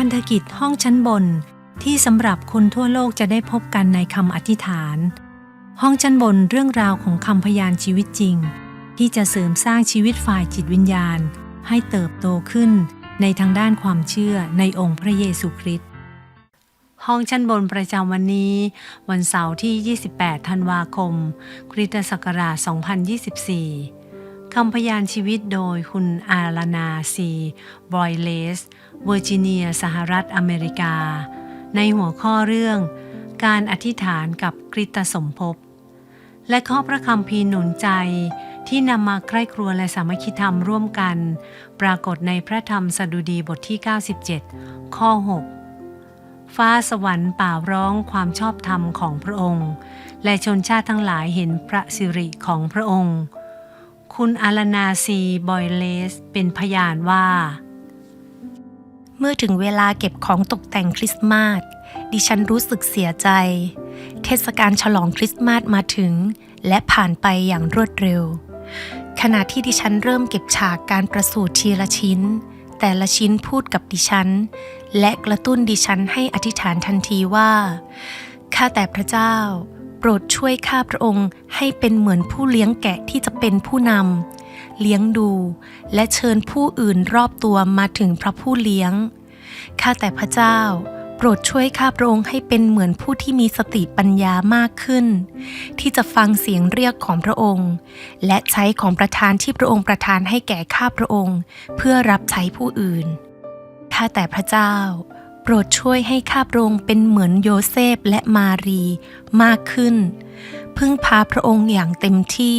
พันธกิจห้องชั้นบน ที่สำหรับคนทั่วโลกจะได้พบกันในคำอธิษฐาน ห้องชั้นบนเรื่องราวของคำพยานชีวิตจริง ที่จะเสริมสร้างชีวิตฝ่ายจิตวิญญาณ ให้เติบโตขึ้นในทางด้านความเชื่อในองค์พระเยซูคริสต์ห้องชั้นบนประจำวันนี้ วันเสาร์ที่ 28 ธันวาคม คริสตศักราช 2024 คำพยานชีวิตโดยคุณอาลานาซีบอยเลส เวอร์จิเนีย สหรัฐอเมริกา ในหัวข้อเรื่อง การอธิษฐานกับคริสตสมภพ และข้อพระคำพีหนุนใจที่นำมาใคร่ครัวและสามัคคีธรรมร่วมกัน ปรากฏในพระธรรมสดุดีบทที่ 97 ข้อ 6 ฟ้าสวรรค์ป่าร้องความชอบธรรมของพระองค์ และชนชาติทั้งหลายเห็นพระสิริของพระองค์ คุณอาลานาซีบอยเลส เป็นพยานว่า เมื่อถึงเวลาเก็บของตกแต่งคริสต์มาสดิฉันรู้สึกเสียใจ เทศกาลฉลองคริสต์มาสมาถึง และผ่านไปอย่างรวดเร็ว ขณะที่ดิฉันเริ่มเก็บฉากการประสูติทีละชิ้น แต่ละชิ้นพูดกับดิฉัน และกระตุ้นดิฉันให้อธิษฐานทันทีว่าข้าแต่พระเจ้า รดช่วยข้าพระองค์ให้เป็นเหมือนผู้เลี้ยงแกะที่จะเป็นผู้นำเลี้ยงดู และเชิญผู้อื่นรอบตัวมาถึงพระผู้เลี้ยง ข้าแต่พระเจ้า โปรดช่วยข้าพระองค์ให้เป็นเหมือนผู้ที่มีสติปัญญามากขึ้น ที่จะฟังเสียงเรียกของพระองค์ และใช้ของประทานที่พระองค์ประทานให้แก่ข้าพระองค์ เพื่อรับใช้ผู้อื่น ข้าแต่พระเจ้า โปรดช่วยให้ข้าพระองค์เป็นเหมือนโยเซฟและมารีมากขึ้น พึ่งพาพระองค์อย่างเต็มที่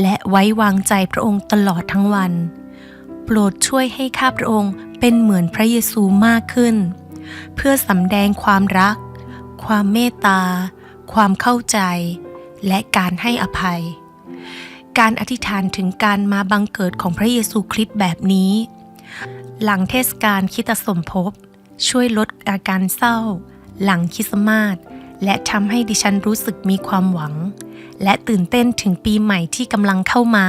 และไว้วางใจพระองค์ตลอดทั้งวัน โปรดช่วยให้ข้าพระองค์เป็นเหมือนพระเยซูมากขึ้น เพื่อสำแดงความรัก ความเมตตา ความเข้าใจ และการให้อภัย การอธิษฐานถึงการมาบังเกิดของพระเยซูคริสต์แบบนี้ หลังเทศกาลคิดสมภพ ช่วยลดอาการเศร้า หลังคริสต์มาสและทำให้ดิฉันรู้สึกมีความหวัง และตื่นเต้นถึงปีใหม่ที่กำลังเข้ามา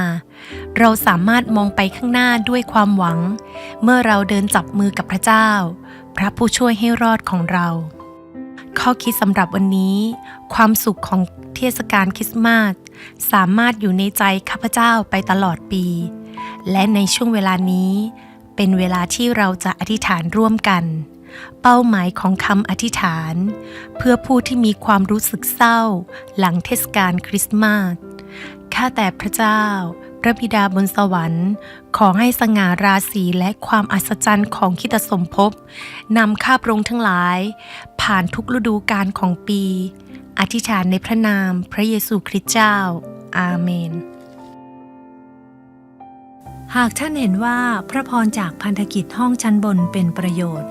เราสามารถมองไปข้างหน้าด้วยความหวัง เมื่อเราเดินจับมือกับพระเจ้า พระผู้ช่วยให้รอดของเรา ข้อคิดสำหรับวันนี้ ความสุขของเทศกาลคริสต์มาสสามารถอยู่ในใจข้าพเจ้าไปตลอดปี และในช่วงเวลานี้ เป็นเวลาที่เราจะอธิษฐานร่วมกัน เป้าหมายของคำอธิษฐาน เพื่อผู้ที่มีความรู้สึกเศร้า หลังเทศกาลคริสต์มาส ข้าแต่พระเจ้า พระบิดาบนสวรรค์ ขอให้สง่าราศีและความอัศจรรย์ของคริดสมภพนำข้าพระองค์ทั้งหลาย ผ่านทุกฤดูกาลของปี อธิษฐานในพระนามพระเยซูคริสต์เจ้า อาเมนหากท่านเห็นว่าพระพรจากพันธกิจห้องชั้นบนเป็นประโยชน์